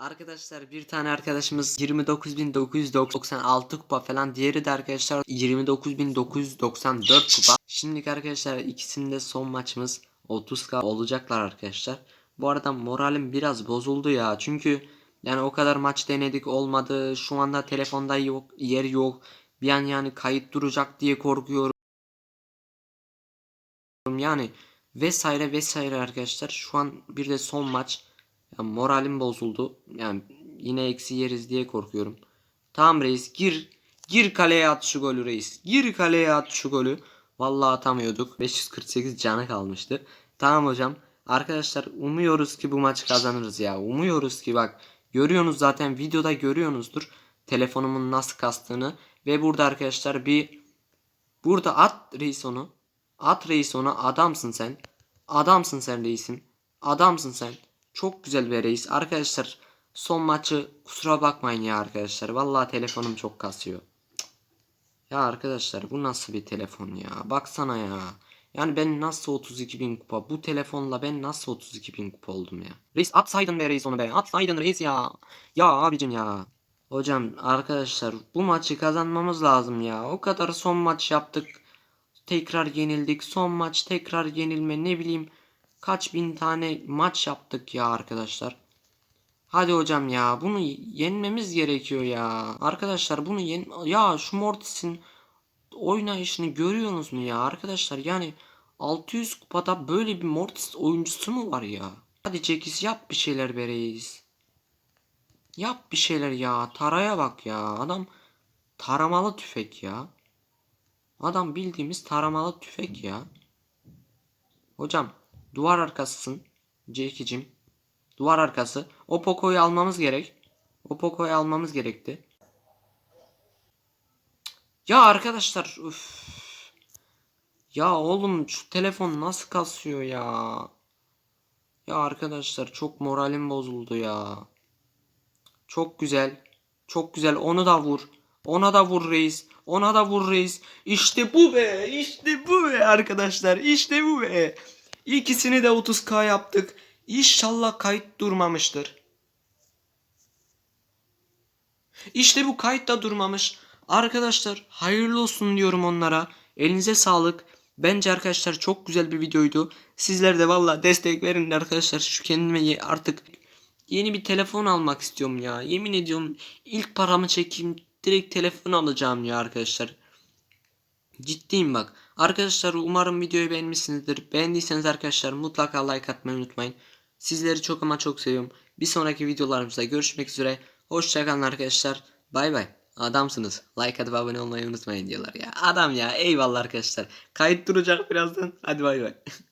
Arkadaşlar bir tane arkadaşımız 29.996 kupa falan diğeri de arkadaşlar 29.994 kupa. Şimdiki arkadaşlar ikisinde son maçımız 30k olacaklar arkadaşlar. Bu arada moralim biraz bozuldu ya çünkü yani o kadar maç denedik olmadı şu anda telefonda yok yer yok bir an yani kayıt duracak diye korkuyorum yani vesaire vesaire arkadaşlar şu an bir de son maç ya moralim bozuldu. Yani yine eksi yeriz diye korkuyorum. Tamam reis gir. Gir kaleye at şu golü reis. Gir kaleye at şu golü. Vallahi atamıyorduk. 548 canı kalmıştı. Tamam hocam. Arkadaşlar umuyoruz ki bu maçı kazanırız ya. Umuyoruz ki bak. Görüyorsunuz zaten videoda görüyorsunuzdur. Telefonumun nasıl kastığını. Ve burada arkadaşlar bir Burada at reis onu. At reis onu. Adamsın sen. Adamsın sen reisim. Adamsın sen. Çok güzel bir reis. Arkadaşlar son maçı kusura bakmayın ya arkadaşlar. Vallahi telefonum çok kasıyor. Ya arkadaşlar bu nasıl bir telefon ya? Baksana ya. Yani ben nasıl 32 bin kupa bu telefonla ben nasıl 32 bin kupa oldum ya. Reis atsaydın be reis onu be. Atsaydın reis ya. Ya abicim ya. Hocam arkadaşlar bu maçı kazanmamız lazım ya. O kadar son maç yaptık. Tekrar yenildik. Son maç tekrar yenilme ne bileyim. Kaç bin tane maç yaptık ya arkadaşlar. Hadi hocam ya bunu yenmemiz gerekiyor ya. Arkadaşlar bunu yen... Ya şu Mortis'in oynayışını görüyorsunuz mu ya arkadaşlar? Yani 600 kupada böyle bir Mortis oyuncusu mu var ya? Hadi Cekiz yap bir şeyler be reis. Yap bir şeyler ya. Taraya bak ya. Adam taramalı tüfek ya. Adam bildiğimiz taramalı tüfek ya. Hocam duvar arkasısın. C2'cim. Duvar arkası. O Poco'yu almamız gerek. O Poco'yu almamız gerekti. Ya arkadaşlar üf. Ya oğlum şu telefon nasıl kasıyor ya? Ya arkadaşlar çok moralim bozuldu ya. Çok güzel. Çok güzel. Onu da vur. Ona da vur reis. Ona da vur reis. İşte bu be. İşte bu be arkadaşlar. İşte bu be. İkisini de 30k yaptık. İnşallah kayıt durmamıştır. İşte bu kayıt da durmamış. Arkadaşlar hayırlı olsun diyorum onlara. Elinize sağlık. Bence arkadaşlar çok güzel bir videoydu. Sizler de valla destek verin arkadaşlar. Şu kendime artık yeni bir telefon almak istiyorum ya. Yemin ediyorum ilk paramı çekeyim direkt telefon alacağım ya arkadaşlar. Ciddiyim bak. Arkadaşlar umarım videoyu beğenmişsinizdir. Beğendiyseniz arkadaşlar mutlaka like atmayı unutmayın. Sizleri çok ama çok seviyorum. Bir sonraki videolarımızda görüşmek üzere. Hoşçakalın arkadaşlar. Bay bay. Adamsınız. Like atıp abone olmayı unutmayın diyorlar ya. Adam ya. Eyvallah arkadaşlar. Kayıt duracak birazdan. Hadi bay bay.